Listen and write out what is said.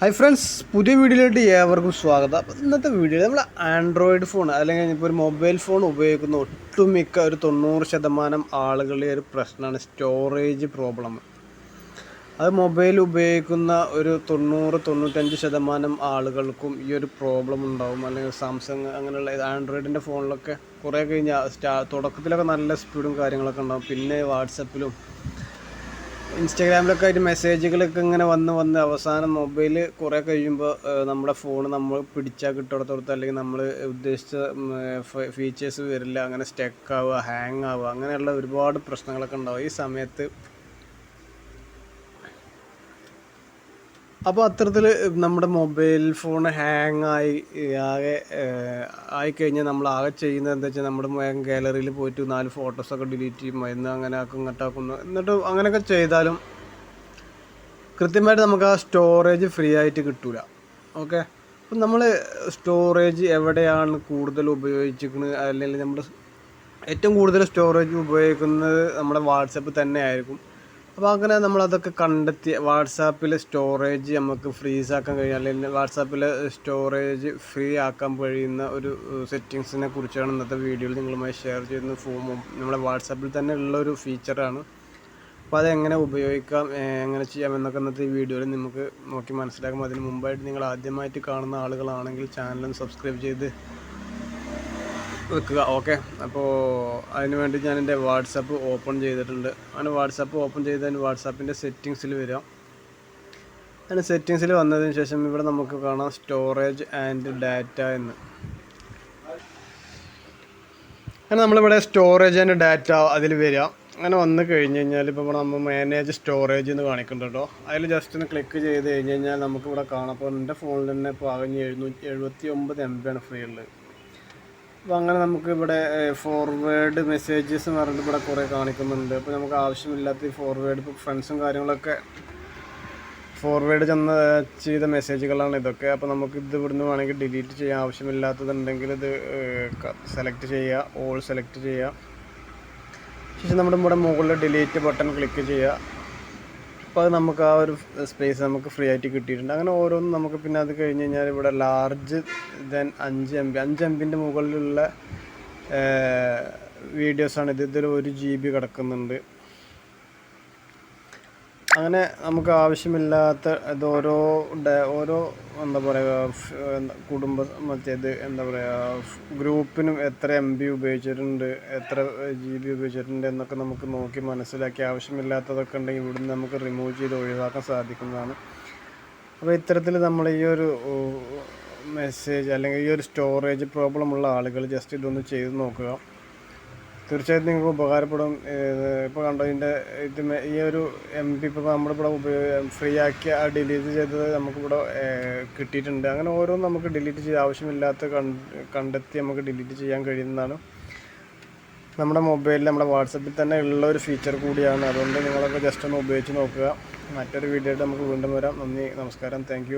Hi friends പുതിയ വീഡിയോയിലോട്ട് ഏവർക്കും സ്വാഗതം. അപ്പോൾ ഇന്നത്തെ വീഡിയോയിൽ നമ്മൾ ആൻഡ്രോയിഡ് ഫോൺ അല്ലെങ്കിൽ ഇപ്പോൾ ഒരു മൊബൈൽ ഫോൺ ഉപയോഗിക്കുന്ന ഒട്ടുമിക്ക ഒരു തൊണ്ണൂറ് ശതമാനം ആളുകളുടെ ഒരു പ്രശ്നമാണ് സ്റ്റോറേജ് പ്രോബ്ലം അത് മൊബൈൽ ഉപയോഗിക്കുന്ന ഒരു തൊണ്ണൂറ് തൊണ്ണൂറ്റഞ്ച് ശതമാനം ആളുകൾക്കും ഈ ഒരു പ്രോബ്ലം ഉണ്ടാവും. അല്ലെങ്കിൽ സാംസങ് അങ്ങനെയുള്ള ആൻഡ്രോയിഡിന്റെ ഫോണിലൊക്കെ കുറേ കഴിഞ്ഞാൽ സ്റ്റാ തുടക്കത്തിലൊക്കെ നല്ല സ്പീഡും കാര്യങ്ങളൊക്കെ ഉണ്ടാകും പിന്നെ വാട്സപ്പിലും ഇൻസ്റ്റാഗ്രാമിലൊക്കെ ആയിട്ട് മെസ്സേജുകളൊക്കെ ഇങ്ങനെ വന്ന് വന്ന് അവസാനം മൊബൈൽ കുറേ കഴിയുമ്പോൾ നമ്മുടെ ഫോൺ നമ്മൾ പിടിച്ചാൽ കിട്ടിടത്തോടത്ത് അല്ലെങ്കിൽ നമ്മൾ ഉദ്ദേശിച്ച ഫീച്ചേഴ്സ് വരില്ല അങ്ങനെ സ്റ്റക്ക് ആവുക ഹാങ് ആവുക അങ്ങനെയുള്ള ഒരുപാട് പ്രശ്നങ്ങളൊക്കെ ഉണ്ടാവും. ഈ സമയത്ത് അപ്പോൾ അത്തരത്തിൽ നമ്മുടെ മൊബൈൽ ഫോൺ ഹാങ് ആയി ആകെ ആയിക്കഴിഞ്ഞാൽ നമ്മൾ ആകെ ചെയ്യുന്നത് എന്താ വെച്ചാൽ നമ്മുടെ ഗാലറിയിൽ പോയിട്ട് നാല് ഫോട്ടോസൊക്കെ ഡിലീറ്റ് ചെയ്യും. എന്ന് അങ്ങനെ ആക്കും ഇങ്ങോട്ടാക്കുന്നു എന്നിട്ട് അങ്ങനെയൊക്കെ ചെയ്താലും കൃത്യമായിട്ട് നമുക്ക് ആ സ്റ്റോറേജ് ഫ്രീ ആയിട്ട് കിട്ടില്ല ഓക്കെ അപ്പം നമ്മൾ സ്റ്റോറേജ് എവിടെയാണ് കൂടുതൽ ഉപയോഗിച്ചിരിക്കുന്നത് അല്ലെങ്കിൽ നമ്മുടെ ഏറ്റവും കൂടുതൽ സ്റ്റോറേജ് ഉപയോഗിക്കുന്നത് നമ്മുടെ വാട്സപ്പ് തന്നെ ആയിരിക്കും. അപ്പോൾ അങ്ങനെ നമ്മളതൊക്കെ കണ്ടെത്തി വാട്സാപ്പിൽ സ്റ്റോറേജ് നമുക്ക് ഫ്രീസ് ആക്കാൻ കഴിയും. അല്ലെങ്കിൽ വാട്സാപ്പിൽ സ്റ്റോറേജ് ഫ്രീ ആക്കാൻ കഴിയുന്ന ഒരു സെറ്റിങ്സിനെ കുറിച്ചാണ് ഇന്നത്തെ വീഡിയോയിൽ നിങ്ങളുമായി ഷെയർ ചെയ്യുന്ന ഫോമും നമ്മുടെ വാട്സാപ്പിൽ തന്നെ ഉള്ള ഒരു ഫീച്ചറാണ് അപ്പോൾ അതെങ്ങനെ ഉപയോഗിക്കാം എങ്ങനെ ചെയ്യാം എന്നൊക്കെ ഇന്നത്തെ വീഡിയോയിൽ നമുക്ക് നോക്കി മനസ്സിലാക്കാം. അതിന് മുമ്പായിട്ട് നിങ്ങൾ ആദ്യമായിട്ട് കാണുന്ന ആളുകളാണെങ്കിൽ ചാനലും സബ്സ്ക്രൈബ് ചെയ്ത് വെക്കുക ഓക്കെ. അപ്പോൾ അതിന് വേണ്ടി ഞാൻ എന്റെ വാട്സപ്പ് ഓപ്പൺ ചെയ്തിട്ടുണ്ട്. അങ്ങനെ വാട്സപ്പ് ഓപ്പൺ ചെയ്തതിന് വാട്സാപ്പിന്റെ സെറ്റിങ്സിൽ വരാം. അങ്ങനെ സെറ്റിങ്സിൽ വന്നതിന് ശേഷം ഇവിടെ നമുക്ക് കാണാം സ്റ്റോറേജ് ആൻഡ് ഡാറ്റ എന്ന്. അങ്ങനെ നമ്മളിവിടെ സ്റ്റോറേജ് ആൻഡ് ഡാറ്റ അതിൽ വരിക അങ്ങനെ വന്നു കഴിഞ്ഞ് കഴിഞ്ഞാൽ ഇപ്പോൾ ഇവിടെ നമ്മൾ മാനേജ് സ്റ്റോറേജ് എന്ന് കാണിക്കുന്നുണ്ട് കേട്ടോ. അതിൽ ജസ്റ്റ് ഒന്ന് ക്ലിക്ക് ചെയ്ത് കഴിഞ്ഞ് കഴിഞ്ഞാൽ നമുക്കിവിടെ കാണാം. അപ്പോൾ എന്റെ ഫോണിൽ തന്നെ ഇപ്പോൾ ആകെ എഴുന്നൂറ്റി എഴുപത്തി ഒമ്പത് എം ബി ആണ് ഫ്രീ ഉള്ളത്. അപ്പോൾ അങ്ങനെ നമുക്ക് ഇവിടെ ഫോർവേഡ് മെസ്സേജസ് എന്ന് പറഞ്ഞിട്ട് ഇവിടെ കുറേ കാണിക്കുന്നുണ്ട്. അപ്പോൾ നമുക്ക് ആവശ്യമില്ലാത്ത ഫോർവേഡ് ഇപ്പോൾ ഫ്രണ്ട്സും കാര്യങ്ങളൊക്കെ ഫോർവേഡ് ചെന്ന ചെയ്ത മെസ്സേജുകളാണ് ഇതൊക്കെ. അപ്പോൾ നമുക്ക് ഇത് ഇവിടുന്ന് വേണമെങ്കിൽ ഡിലീറ്റ് ചെയ്യാൻ ആവശ്യമില്ലാത്തതുണ്ടെങ്കിൽ ഇത് സെലക്ട് ചെയ്യുക ഓൾ സെലക്ട് ചെയ്യുക ശേഷം നമ്മുടെ ഇവിടെ മുകളിൽ ഡിലീറ്റ് ബട്ടൺ ക്ലിക്ക് ചെയ്യുക അപ്പോൾ അത് നമുക്ക് ആ ഒരു സ്പേസ് നമുക്ക് ഫ്രീ ആയിട്ട് കിട്ടിയിട്ടുണ്ട്. അങ്ങനെ ഓരോന്നും നമുക്ക് പിന്നെ അത് കഴിഞ്ഞ് കഴിഞ്ഞാൽ ഇവിടെ ലാർജ് ദെൻ അഞ്ച് എം ബി അഞ്ച് എം ബിന്റെ മുകളിലുള്ള വീഡിയോസാണ് ഇത്. ഇതിൽ ഒരു ജി ബി കിടക്കുന്നുണ്ട്. അങ്ങനെ നമുക്ക് ആവശ്യമില്ലാത്ത ഇത് ഓരോ ഓരോ എന്താ പറയുക കുടുംബ മറ്റേത് എന്താ പറയുക ഗ്രൂപ്പിനും എത്ര എം ബി ഉപയോഗിച്ചിട്ടുണ്ട് എത്ര ജി ബി ഉപയോഗിച്ചിട്ടുണ്ട് എന്നൊക്കെ നമുക്ക് നോക്കി മനസ്സിലാക്കി ആവശ്യമില്ലാത്തതൊക്കെ ഉണ്ടെങ്കിൽ ഇവിടുന്ന് നമുക്ക് റിമൂവ് ചെയ്ത് ഒഴിവാക്കാൻ സാധിക്കുന്നതാണ്. അപ്പോൾ ഇത്തരത്തിൽ നമ്മൾ ഈ ഒരു മെസ്സേജ് അല്ലെങ്കിൽ ഈ ഒരു സ്റ്റോറേജ് പ്രോബ്ലം ഉള്ള ആളുകൾ ജസ്റ്റ് ഇതൊന്ന് ചെയ്ത് നോക്കുക. തീർച്ചയായിട്ടും നിങ്ങൾക്ക് ഉപകാരപ്പെടും. ഇപ്പോൾ കണ്ടോ ഇതിന്റെ ഇത് ഈ ഒരു എം പി ഇപ്പോൾ നമ്മളിവിടെ ഫ്രീ ആക്കി ആ ഡിലീറ്റ് ചെയ്തത് നമുക്കിവിടെ കിട്ടിയിട്ടുണ്ട്. അങ്ങനെ ഓരോന്നും നമുക്ക് ഡിലീറ്റ് ചെയ്യാൻ ആവശ്യമില്ലാത്ത കണ്ടെത്തി നമുക്ക് ഡിലീറ്റ് ചെയ്യാൻ കഴിയുന്നതാണ്. നമ്മുടെ മൊബൈലിൽ നമ്മുടെ വാട്സപ്പിൽ തന്നെ ഉള്ള ഒരു ഫീച്ചർ കൂടിയാണ്. അതുകൊണ്ട് നിങ്ങളൊക്കെ ജസ്റ്റ് ഒന്ന് ഉപയോഗിച്ച് നോക്കുക. മറ്റൊരു വീഡിയോ നമുക്ക് വീണ്ടും വരാം. നന്ദി നമസ്കാരം. താങ്ക്